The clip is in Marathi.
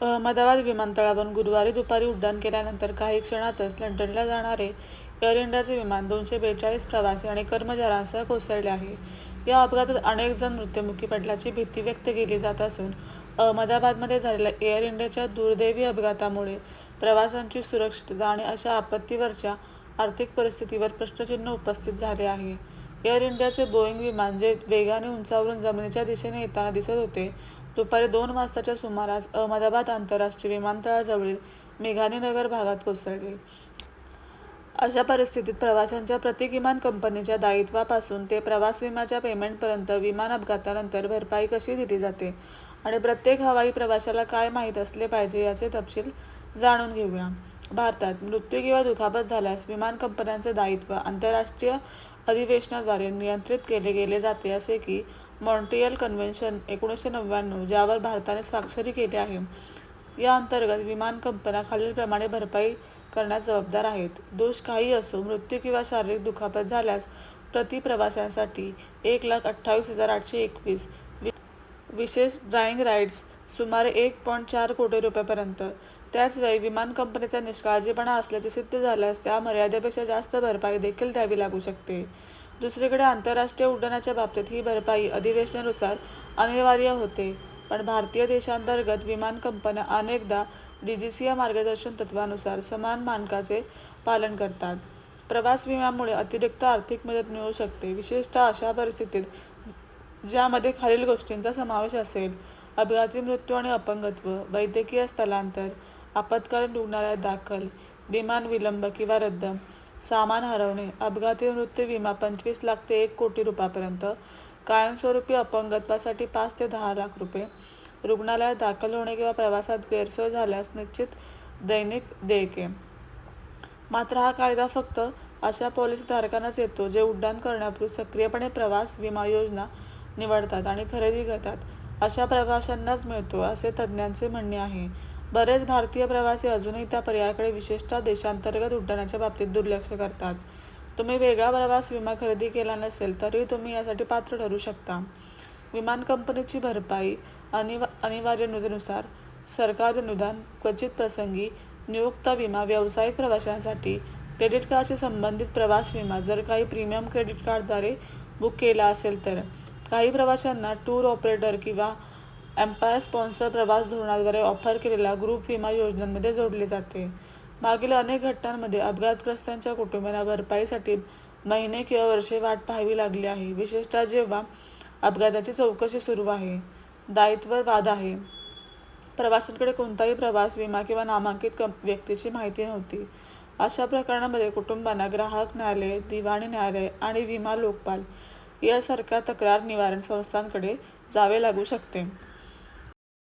अहमदाबाद विमानतळावरून गुरुवारी दुपारी उड्डाण केल्यानंतर काही क्षणातच लंडनला जाणारे एअर इंडियाचे विमान दोनशे बेचाळीस प्रवासी आणि कर्मचाऱ्यांसह कोसळले आहे. या अपघातात अनेक जण मृत्युमुखी पडल्याची भीती व्यक्त केली जात असून अहमदाबादमध्ये झालेल्या एअर इंडियाच्या दुर्दैवी अपघातामुळे प्रवाशांची सुरक्षितता आणि अशा आपत्तीवरच्या आर्थिक परिस्थितीवर प्रश्नचिन्ह उपस्थित झाले आहे. एअर इंडियाचे बोईंग विमान जे वेगाने उंचावरून जमिनीच्या दिशेने येताना दिसत होते, दुपारी दोन वाजताच्या सुमारास अहमदाबाद आंतरराष्ट्रीय विमानतळाजवळील मेघानीनगर भागात कोसळली अशा परिस्थितीत प्रवाशांच्या प्रति किमान कंपनीच्या दायित्वापासून ते प्रवास विम्याच्या पेमेंटपर्यंत विमान अपघातानंतर भरपाई कशी दिली जाते आणि प्रत्येक हवाई प्रवाशाला काय माहीत असले पाहिजे याचे तपशील जाणून घेऊया. भारतात मृत्यू किंवा दुखापत झाल्यास विमान कंपन्यांचे दायित्व आंतरराष्ट्रीय अधिवेशनाद्वारे नियंत्रित केले गेले जाते असे की मॉन्ट्रियल कन्व्हेन्शन एकोणीसशे नव्याण्णव ज्यावर भारताने स्वाक्षरी केली आहे. या अंतर्गत विमान कंपन्या खालीलप्रमाणे भरपाई करण्यास जबाबदार आहेत. दोष काही असो, मृत्यू किंवा शारीरिक दुखापत झाल्यास प्रति प्रवाशांसाठी एक लाख अठ्ठावीस हजार आठशे एकवीस, विशेष डायिंग राईड्स सुमारे एक पॉइंट चार कोटी रुपयापर्यंत त्याचवेळी विमान कंपनीचा निष्काळजीपणा असल्याचे सिद्ध झाल्यास त्या मर्यादेपेक्षा जास्त भरपाई देखील द्यावी लागू शकते. दुसरीकडे आंतरराष्ट्रीय उड्डाणाच्या बाबतीत ही भरपाई अधिवेशनानुसार अनिवार्य होते, पण भारतीय देशांतर्गत विमान कंपन्या अनेकदा डी जी सी या मार्गदर्शन तत्वानुसार समान मानकाचे पालन करतात. प्रवास विम्यामुळे अतिरिक्त आर्थिक मदत मिळू शकते, विशेषतः अशा परिस्थितीत ज्यामध्ये खालील गोष्टींचा समावेश असेल: अपघाती मृत्यू आणि अपंगत्व, वैद्यकीय स्थलांतर, आपत्कालीन रुग्णालयात दाखल, विमान विलंब किंवा रद्द, सामान हरवणे. अपघाती मृत्यू विमा पंचवीस लाख ते एक कोटी रुपयापर्यंत कायमस्वरूपी अपंगत्वासाठी पाच ते दहा लाख रुपये, रुग्णालयात दाखल होणे किंवा प्रवासात गैरसोय झाल्यास निश्चित दैनिक देयके. मात्र हा कायदा फक्त अशा पॉलिसीधारकांनाच येतो जे उड्डाण करण्यापूर्वी सक्रियपणे प्रवास विमा योजना निवडतात आणि खरेदी करतात अशा प्रवाशांनाच मिळतो, असे तज्ज्ञांचे म्हणणे आहे. बरेच भारतीय प्रवासी अजूनही त्या पर्यायाकडे विशेषतः देशांतर्गत उड्डाणाच्या बाबतीत दुर्लक्ष करतात. तुम्ही वेगळा प्रवास विमा खरेदी केला नसेल तरीही तुम्ही यासाठी पात्र ठरू शकता. विमान कंपनीची भरपाई अनिवा अनिवार्य अनिवार्यतेनुसार सरकारी अनुदान, क्वचित प्रसंगी नियोक्ता विमा, व्यावसायिक प्रवाशांसाठी क्रेडिट कार्डशी संबंधित प्रवास विमा जर काही प्रीमियम क्रेडिट कार्डद्वारे बुक केला असेल तर. काही प्रवाशांना टूर ऑपरेटर किंवा एम्पायर स्पॉन्सर प्रवास धोरणाद्वारे ऑफर केलेल्या ग्रुप विमा योजनांमध्ये जोडले जाते. मागील अनेक घटनांमध्ये अपघातग्रस्तांच्या कुटुंबांना भरपाईसाठी महिने किंवा वर्षे वाट पाहावी लागली आहे, विशेषतः जेव्हा अपघाताची चौकशी सुरू आहे. दायित्व वाद आहे प्रवाशांकडे कोणताही प्रवास विमा किंवा नामांकित व्यक्तीची माहिती नव्हती. अशा प्रकरणामध्ये कुटुंबांना ग्राहक न्यायालय दिवाणी न्यायालय आणि विमा लोकपाल यासारख्या तक्रार निवारण संस्थांकडे जावे लागू शकते.